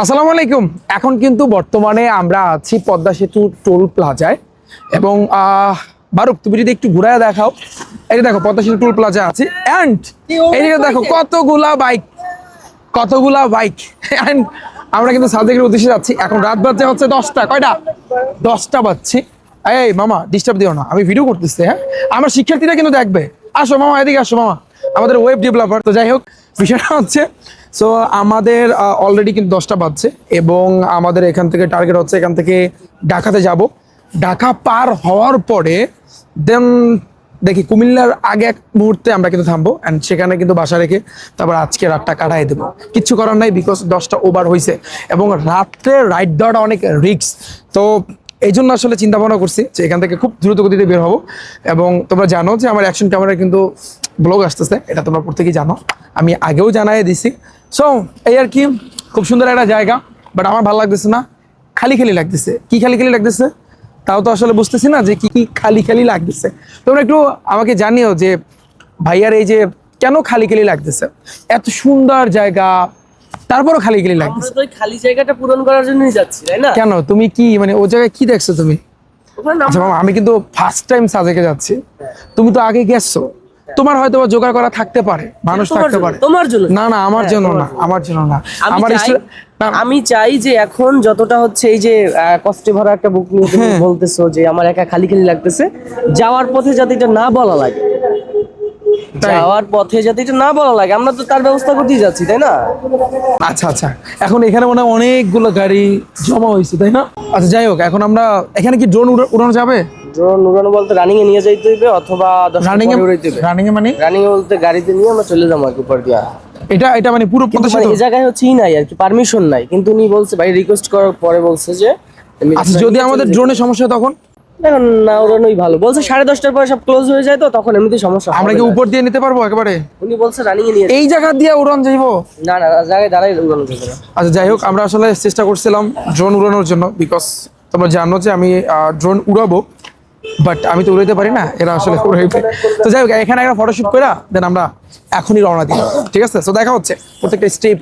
আসসালামু আলাইকুম। এখন কিন্তু বর্তমানে আমরা আছি পদ্মা সেতু টোল প্লাজায়। এবং বারুক, তুমি যদি একটু ঘুরায় দেখাও। যে দেখো, পদ্মা সেতু টোল প্লাজা আছে। অ্যান্ড এইদিকে দেখো, কতগুলা বাইক কতগুলা বাইক। অ্যান্ড আমরা কিন্তু সাজেকের উদ্দেশ্যে যাচ্ছি। এখন রাত বাজছে হচ্ছে দশটা। কয়টা? দশটা বাজছে। এই মামা ডিস্টার্ব দিও না। আমি ভিডিও করতেছি হ্যাঁ? আমার শিক্ষার্থীরা কিন্তু দেখবে। আসো, মামা, এদিকে আসো, মামা। আমাদের ওয়েব ডেভেলপার তো যাই হোক, বিষয়টা হচ্ছে সো আমাদের অলরেডি কিন্তু দশটা বাজছে এবং আমাদের এখান থেকে টার্গেট হচ্ছে এখান থেকে ঢাকাতে যাব। ঢাকা পার হওয়ার পরে দেন দেখি, কুমিল্লার আগে এক মুহূর্তে আমরা কিন্তু থামবো অ্যান্ড সেখানে কিন্তু বাসা রেখে তারপর আজকে রাতটা কাটাই দেবো। কিচ্ছু করার নাই বিকজ দশটা ওভার হয়েছে এবং রাত্রে রাইড দেওয়াটা অনেক রিস্ক তো এই জন্য আসলে চিন্তা ভাবনা করছি যে এখান থেকে খুব দ্রুত গতিতে বের হব। এবং তোমরা জানো যে আমার অ্যাকশন ক্যামেরা কিন্তু ব্লগ আসতেছে, এটা তোমরা প্রত্যেকেই জানো। আমি আগেও জানাই দিছি। সো এই আর কি, খুব সুন্দর একটা জায়গা বাট আমার ভালো লাগতেছে না, খালি খালি লাগতেছে। কি খালি খালি লাগতেছে? তাও তো আসলে বুঝতেছি না যে কি কি খালি খালি লাগতেছে। তোমরা একটু আমাকে জানিও যে ভাইয়ার এই যে কেন খালি খালি লাগতেছে? এত সুন্দর জায়গা তারপরও খালি খালি আমরা তো ওই খালি জায়গাটা পূরণ করার জন্যই যাচ্ছি তাই না? কেন? তুমি কি মানে ও জায়গায় কি দেখছ তুমি? আচ্ছা মামা আমি কিন্তু ফার্স্ট টাইম সাজেকে যাচ্ছি। তুমি তো আগে গেছো। তোমার হয়তো বা জোগাড় করা থাকতে পারে মানুষ তোমার থাকতে পারে। তোমার জন্য। না না আমার হ্যাঁ, জন্য না আমার জন্য না। আমার আমি চাই যে এখন যতটা হচ্ছে এই যে কষ্টে ভরা একটা বুক নিয়ে তুমি হ্যাঁ। বলতেছো যে আমার একা খালি খালি লাগতেছে যাওয়ার পথে যাতে এটা না বলা লাগে? যাওয়ার পথে যাতে এটা না বলা লাগে আমরা তো তার ব্যবস্থা করতেই যাচ্ছি তাই না? আচ্ছা আচ্ছা। এখন এখানে মনে হয় অনেকগুলো গাড়ি জমা হয়েছে তাই না? আচ্ছা যাই হোক এখন আমরা এখানে কি ড্রোন উড়ানো যাবে? ড্রোন উড়ানো বলতে রানিং এ নিয়ে যাইতে হইবে অথবা রানিং এ উড়াইতে হবে রানিং এ মানে? রানিং এ বলতে গাড়িতে নিয়ে আমরা চলে যাব উপর দিয়া। এটা এটা মানে পুরো পদ্মা মানে সেতু? এই জায়গায় হচ্ছে নাই আর কি পারমিশন নাই। কিন্তু উনি বলছে ভাই রিকোয়েস্ট করার পরে বলছে যে আচ্ছা যদি আমাদের ড্রোনের সমস্যা তখন? এখন না ওড়ানোই ভালো। বলছে সাড়ে দশটার পরে সব ক্লোজ হয়ে যায় তো তখন এমনিতেই সমস্যা আমরা কি উপর দিয়ে নিতে পারব একেবারে? উনি বলছে রানিং এ নিয়ে এই জায়গা দিয়ে উড়ান যাইবো? না না জায়গায় দাঁড়াই উড়ানো যাবে আচ্ছা যাই হোক আমরা আসলে চেষ্টা করছিলাম ড্রোন উড়ানোর জন্য বিকজ তোমরা জানো যে আমি ড্রোন উড়াবো বাট আমি তো উড়াইতে পারি না এরা আসলে উড়াইবে। তো যাই হোক এখানে একটা ফটোশুট করে দেন আমরা এখনই রওনা দিই। ঠিক আছে? তো দেখা হচ্ছে প্রত্যেকটা স্টেপে